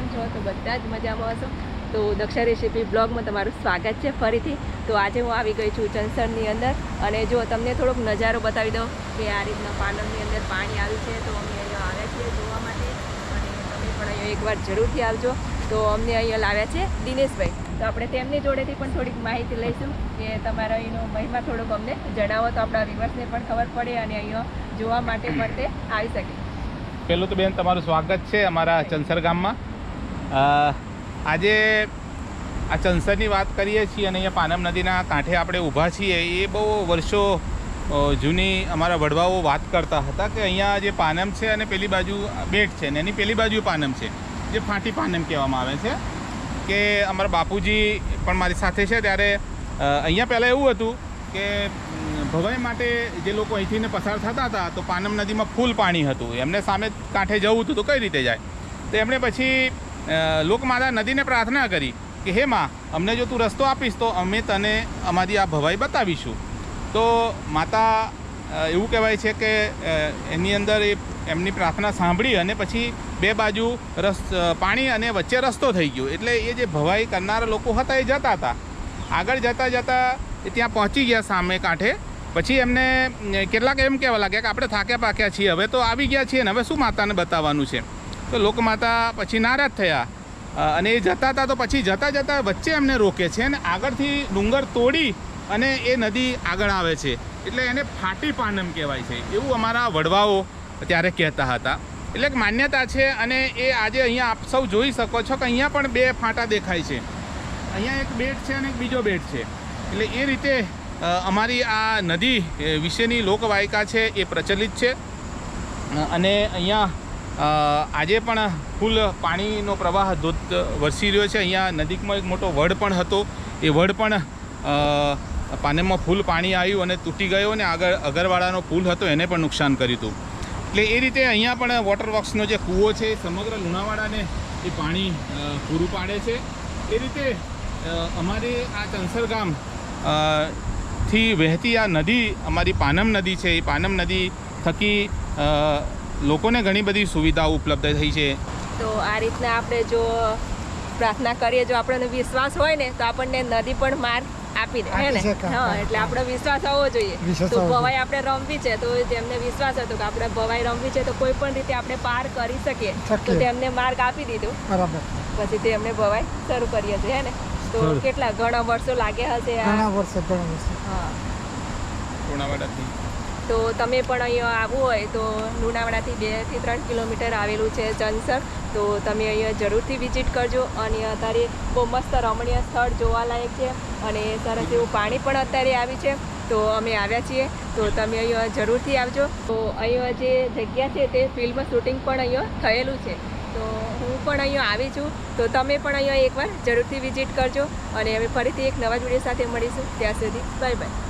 કેમ છો? તો બધા જ મજામાં હશો? તો દક્ષા રેસીપી બ્લોગમાં તમારું સ્વાગત છે ફરીથી. તો આજે હું આવી ગઈ છું ચંસરની અંદર અને જો તમને થોડોક નજારો બતાવી દઉં કે આ રીતના પાનમની અંદર પાણી આવ્યું છે, તો અમે અહીંયા આવ્યા છીએ જોવા માટે. અને તમે પણ અહીંયા એકવાર જરૂરથી આવજો. તો અમને અહીંયા લાવ્યા છે દિનેશભાઈ. તો આપણે તેમની જોડેથી પણ થોડીક માહિતી લઈશું કે તમારા અહીંનો મહિમા થોડોક અમને જણાવો તો આપણા વિવર્સને પણ ખબર પડે અને અહીંયા જોવા માટે પણ તે આવી શકે. પહેલું તો બેન, તમારું સ્વાગત છે અમારા ચંસર ગામમાં. આજે આ ચંસરની વાત કરીએ છીએ અને અહીંયા પાનમ નદીના કાંઠે આપણે ઊભા છીએ. એ બહુ વર્ષો જૂની અમારા વડવાઓ વાત કરતા હતા કે અહીંયા જે પાનમ છે અને પેલી બાજુ બેટ છે ને એની પેલી બાજુ પાનમ છે. જે ફાંટી પાનમ કહેવામાં આવે છે. કે અમારા બાપુજી પણ મારી સાથે છે ત્યારે અહીંયા પહેલાં એવું હતું કે ભવાઈ માટે જે લોકો અહીંથી પસાર થતા હતા તો પાનમ નદીમાં ફૂલ પાણી હતું. એમને સામે કાંઠે જવું હતું તો કઈ રીતે જાય? તો એમણે પછી લોકમાતા નદીને પ્રાર્થના કરી કે, હે માં, અમને જો તું રસ્તો આપીશ, તો અમે તને અમારી આ ભવાઈ બતાવીશું. તો માતા એવું કહેવાય છે કે એની અંદર એ એમની પ્રાર્થના સાંભળી અને પછી બે બાજુ રસ પાણી અને વચ્ચે રસ્તો થઈ ગયો. એટલે એ જે ભવાઈ કરનારા લોકો હતા, એ જતા હતા. આગળ જતાં જતાં એ ત્યાં પહોંચી ગયા સામે કાંઠે. પછી એમને કેટલાક એમ કહેવા લાગ્યા કે, આપણે થાક્યા પાક્યા છીએ. હવે તો આવી ગયા છીએ ને, હવે શું માતાને બતાવવાનું છે? તો લોકમાતા પછી નારાજ થયા. અને એ જતા હતા તો પછી જતાં જતાં વચ્ચે એમને રોકે છે અને આગળથી ડુંગર તોડી અને એ નદી આગળ આવે છે. એટલે એને ફાટી પાનમ કહેવાય છે. એવું અમારા વડવાઓ ત્યારે કહેતા હતા. એટલે એક માન્યતા છે અને એ આજે અહીંયા આપ સૌ જોઈ શકો છો કે અહીંયા પણ બે ફાંટા દેખાય છે. અહીંયા એક બેટ છે અને એક બીજો બેટ છે. એટલે એ રીતે અમારી આ નદી વિશેની લોકવાયકા છે એ પ્રચલિત છે. અને અહીંયા આજે પણ ફૂલ પાણીનો પ્રવાહ ધોધ વરસી રહ્યો છે. અહીંયા નજીકમાં એક મોટો વડ પણ હતો. એ વડ પણ પાનેમાં ફૂલ પાણી આવ્યું અને તૂટી ગયો અને આગળ અગરવાડાનો પુલ હતો એને પણ નુકસાન કર્યું હતું. એટલે એ રીતે અહીંયા પણ વોટર વર્ક્સનો જે કૂવો છે સમગ્ર લુણાવાડાને એ પાણી પૂરું પાડે છે. એ રીતે અમારે આ ચંસર ગામથી વહેતી આ નદી, અમારી પાનમ નદી છે, એ પાનમ નદી થકી લોકોને ઘણી બધી સુવિધાઓ ઉપલબ્ધ થઈ છે. તો આ રીતના આપણે જો પ્રાર્થના કરીએ જો આપણને વિશ્વાસ હોય ને તો આપણને નદી પણ માર્ગ આપી દે હે ને? હા. એટલે આપણો વિશ્વાસ હોવો જોઈએ. તો ભવાઈ આપણે રમવી છે તો તેમને વિશ્વાસ હતો કે આપણે ભવાઈ રમવી છે તો કોઈ પણ રીતે આપણે પાર કરી શકીએ. તો તેમને માર્ગ આપી દીધો. બરાબર. પછી તેમને ભવાઈ શરૂ કરી હતી હે ને? તો કેટલા ઘણા વર્ષો લાગ્યા હશે આ? ઘણા વર્ષો ઘણા વર્ષો. હા. તો તમે પણ અહીંયા આવવું હોય તો લુણાવાડાથી બેથી ત્રણ કિલોમીટર આવેલું છે ચંસર તો તમે અહીંયા જરૂરથી વિઝિટ કરજો અને અત્યારે બહુ મસ્ત રમણીય સ્થળ જોવાલાયક છે અને સરસ એવું પાણી પણ અત્યારે આવ્યું છે. તો અમે આવ્યા છીએ. તો તમે અહીંયા જરૂરથી આવજો. તો અહીંયા જે જગ્યા છે તે ફિલ્મ શૂટિંગ પણ અહીંયા થયેલું છે. તો હું પણ અહીંયા આવી છું. તો તમે પણ અહીંયા એકવાર જરૂરથી વિઝિટ કરજો અને અમે ફરીથી એક નવા જ સાથે મળીશું. ત્યાં સુધી બાય બાય.